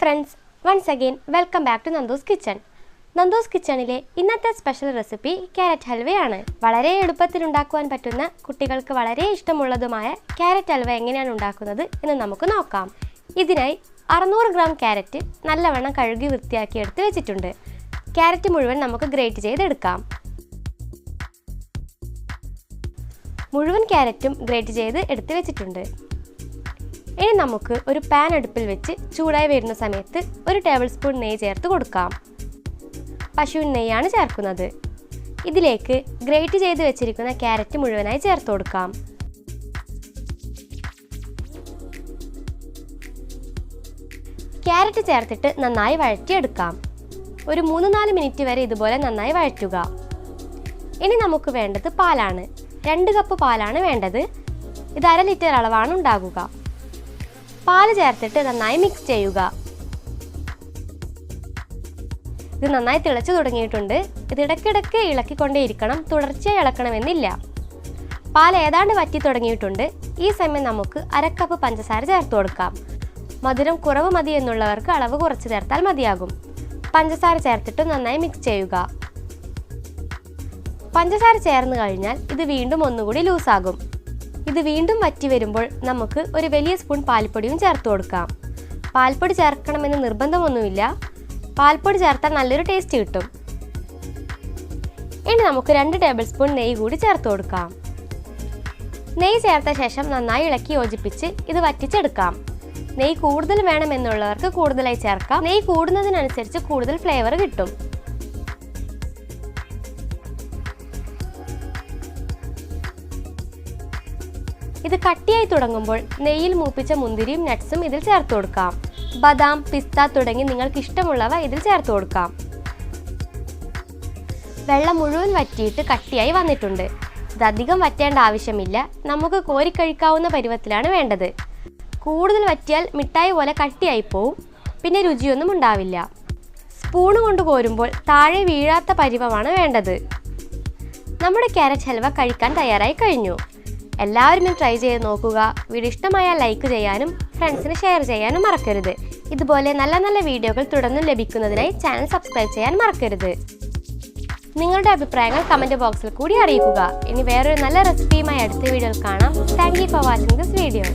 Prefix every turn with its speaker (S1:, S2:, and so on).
S1: Friends once again welcome back to Nandos kitchen Nandos കിച്ചണിലെ ഇന്നത്തെ special recipe carrot ഹൽവയാണ് വളരെ എളുപ്പത്തിൽ ഉണ്ടാക്കുവാൻ പറ്റുന്ന കുട്ടികൾക്ക് വളരെ ഇഷ്ടമുള്ളതുമായ ക്യാരറ്റ് ഹൽവ എങ്ങനെയാണ് ഉണ്ടാക്കുന്നത് എന്ന് നമുക്ക് നോക്കാം. ഇതിനായി അറുന്നൂറ് ഗ്രാം ക്യാരറ്റ് നല്ലവണ്ണം കഴുകി വൃത്തിയാക്കി എടുത്ത് വെച്ചിട്ടുണ്ട്. ക്യാരറ്റ് മുഴുവൻ നമുക്ക് ഗ്രേറ്റ് ചെയ്തെടുക്കാം. മുഴുവൻ ക്യാരറ്റും ഗ്രേറ്റ് ചെയ്ത് എടുത്ത് വെച്ചിട്ടുണ്ട്. ഇനി നമുക്ക് ഒരു പാൻ അടുപ്പിൽ വെച്ച് ചൂടായി വരുന്ന സമയത്ത് ഒരു ടേബിൾ സ്പൂൺ നെയ്യ് ചേർത്ത് കൊടുക്കാം. പശുവിൻ നെയ്യാണ് ചേർക്കുന്നത്. ഇതിലേക്ക് ഗ്രേറ്റ് ചെയ്ത് വെച്ചിരിക്കുന്ന ക്യാരറ്റ് മുഴുവനായി ചേർത്ത് കൊടുക്കാം. ക്യാരറ്റ് ചേർത്തിട്ട് നന്നായി വഴറ്റിയെടുക്കാം. ഒരു മൂന്ന് നാല് മിനിറ്റ് വരെ ഇതുപോലെ നന്നായി വഴറ്റുക. ഇനി നമുക്ക് വേണ്ടത് പാലാണ്. രണ്ട് കപ്പ് പാലാണ് വേണ്ടത്. ഇത് അര ലിറ്റർ അളവാണ് ഉണ്ടാകുക. പാൽ ചേർത്തിട്ട് നന്നായി മിക്സ് ചെയ്യുക. ഇത് നന്നായി തിളച്ചു തുടങ്ങിയിട്ടുണ്ട്. ഇത് ഇടയ്ക്കിടയ്ക്ക് ഇളക്കിക്കൊണ്ടേയിരിക്കണം. തുടർച്ചയായി ഇളക്കണമെന്നില്ല. പാൽ ഏതാണ്ട് വറ്റി തുടങ്ങിയിട്ടുണ്ട്. ഈ സമയം നമുക്ക് അരക്കപ്പ് പഞ്ചസാര ചേർത്ത് കൊടുക്കാം. മധുരം കുറവ് മതി എന്നുള്ളവർക്ക് അളവ് കുറച്ച് ചേർത്താൽ മതിയാകും. പഞ്ചസാര ചേർത്തിട്ട് നന്നായി മിക്സ് ചെയ്യുക. പഞ്ചസാര ചേർന്ന് കഴിഞ്ഞാൽ ഇത് വീണ്ടും ഒന്നുകൂടി ലൂസാകും ഇത് വീണ്ടും വറ്റി വരുമ്പോൾ നമുക്ക് ഒരു വലിയ സ്പൂൺ പാൽപ്പൊടിയും ചേർത്ത് കൊടുക്കാം. പാൽപ്പൊടി ചേർക്കണമെന്ന് നിർബന്ധമൊന്നുമില്ല. പാൽപ്പൊടി ചേർത്താൽ നല്ലൊരു ടേസ്റ്റ് കിട്ടും. ഇനി നമുക്ക് രണ്ട് ടേബിൾ സ്പൂൺ നെയ്യ് കൂടി ചേർത്ത് കൊടുക്കാം. നെയ്യ് ചേർത്ത ശേഷം നന്നായി ഇളക്കി യോജിപ്പിച്ച് ഇത് വറ്റിച്ചെടുക്കാം. നെയ്യ് കൂടുതൽ വേണമെന്നുള്ളവർക്ക് കൂടുതലായി ചേർക്കാം. നെയ്യ് കൂടുന്നതിനനുസരിച്ച് കൂടുതൽ ഫ്ലേവർ കിട്ടും. ഇത് കട്ടിയായി തുടങ്ങുമ്പോൾ നെയ്യിൽ മൂപ്പിച്ച മുന്തിരിയും നട്ട്സും ഇതിൽ ചേർത്ത് കൊടുക്കാം. ബദാം പിസ്ത തുടങ്ങി നിങ്ങൾക്ക് ഇഷ്ടമുള്ളവ ഇതിൽ ചേർത്ത് കൊടുക്കാം. വെള്ളം മുഴുവൻ വറ്റിയിട്ട് കട്ടിയായി വന്നിട്ടുണ്ട്. ഇത് അധികം വറ്റേണ്ട ആവശ്യമില്ല. നമുക്ക് കോരിക്കഴിക്കാവുന്ന പരുവത്തിലാണ് വേണ്ടത്. കൂടുതൽ വറ്റിയാൽ മിഠായി പോലെ കട്ടിയായി പോവും. പിന്നെ രുചിയൊന്നും ഉണ്ടാവില്ല. സ്പൂണ് കൊണ്ട് കോരുമ്പോൾ താഴെ വീഴാത്ത പരുവമാണ് വേണ്ടത്. നമ്മുടെ ക്യാരറ്റ് ഹൽവ കഴിക്കാൻ തയ്യാറായി കഴിഞ്ഞു. എല്ലാവരും ഇത് ട്രൈ ചെയ്ത് നോക്കുക. വീഡിയോ ഇഷ്ടമായാൽ ലൈക്ക് ചെയ്യാനും ഫ്രണ്ട്സിന് ഷെയർ ചെയ്യാനും മറക്കരുത്. ഇതുപോലെ നല്ല നല്ല വീഡിയോകൾ തുടർന്നും ലഭിക്കുന്നതിനായി ചാനൽ സബ്സ്ക്രൈബ് ചെയ്യാൻ മറക്കരുത്. നിങ്ങളുടെ അഭിപ്രായങ്ങൾ കമന്റ് ബോക്സിൽ കൂടി അറിയിക്കുക. ഇനി വേറൊരു നല്ല റെസിപ്പിയുമായി അടുത്ത വീഡിയോയിൽ കാണാം. Thank for watching this video